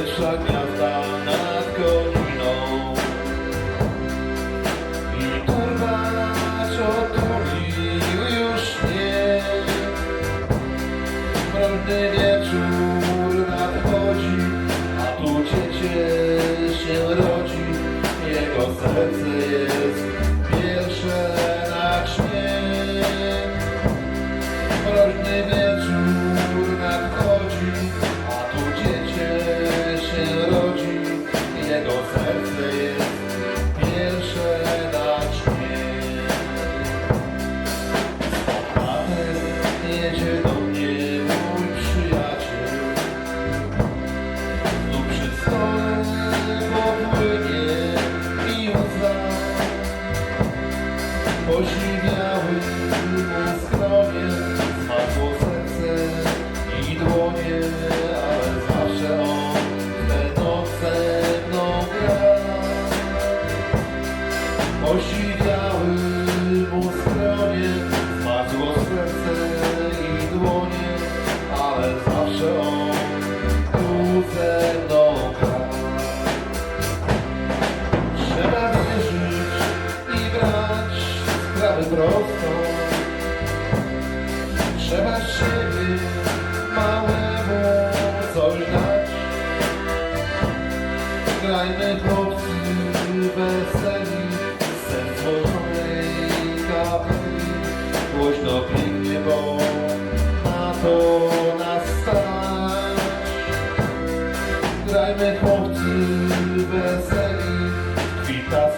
Pierwsza gwiazda nad koliną I kurwa nas otulił już nie. Mroźny wieczór nadchodzi A tu dziecię się rodzi. Jego serce głośno pięknie, bo na to nas stać. Grajmy chłopcy weseli, kwita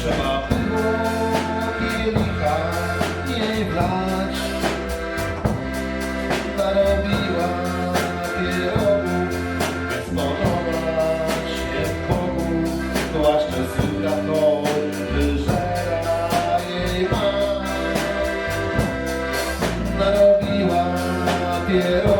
trzeba było kielicha nie wlać. Narobiła pierogów, więc podoba się Bogu. Głaszcze synka to wyżera jej ma. Narobiła pierogów.